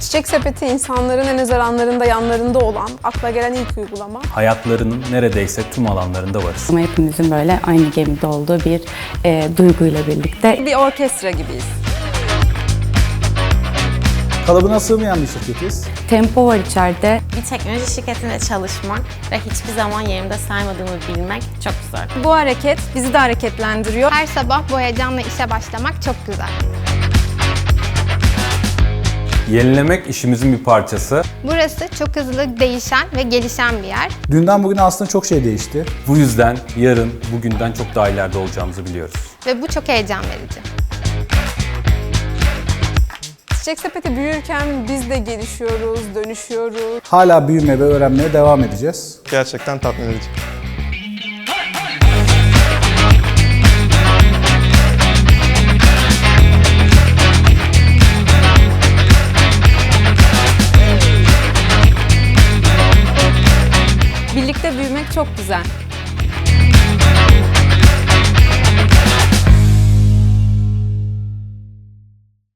Çiçek Sepeti insanların en özel anlarında yanlarında olan, akla gelen ilk uygulama. Hayatlarının neredeyse tüm alanlarında varız. Ama hepimizin böyle aynı gemide olduğu bir e, duyguyla birlikte Bir orkestra gibiyiz. Kalıbına sığmayan bir şirketiz. tempo var içeride. Bir teknoloji şirketinde çalışmak ve hiçbir zaman yerimde saymadığımı bilmek çok güzel. Bu hareket bizi de hareketlendiriyor. Her sabah bu heyecanla işe başlamak çok güzel. Yenilemek işimizin bir parçası. Burası çok hızlı değişen ve gelişen bir yer. Dünden bugüne aslında çok şey değişti. Bu yüzden yarın bugünden çok daha ileride olacağımızı biliyoruz. Ve bu çok heyecan verici. Çiçek Sepeti büyürken biz de gelişiyoruz, dönüşüyoruz. Hala büyümeye ve öğrenmeye devam edeceğiz. Gerçekten tatmin edici. Büyümek çok güzel.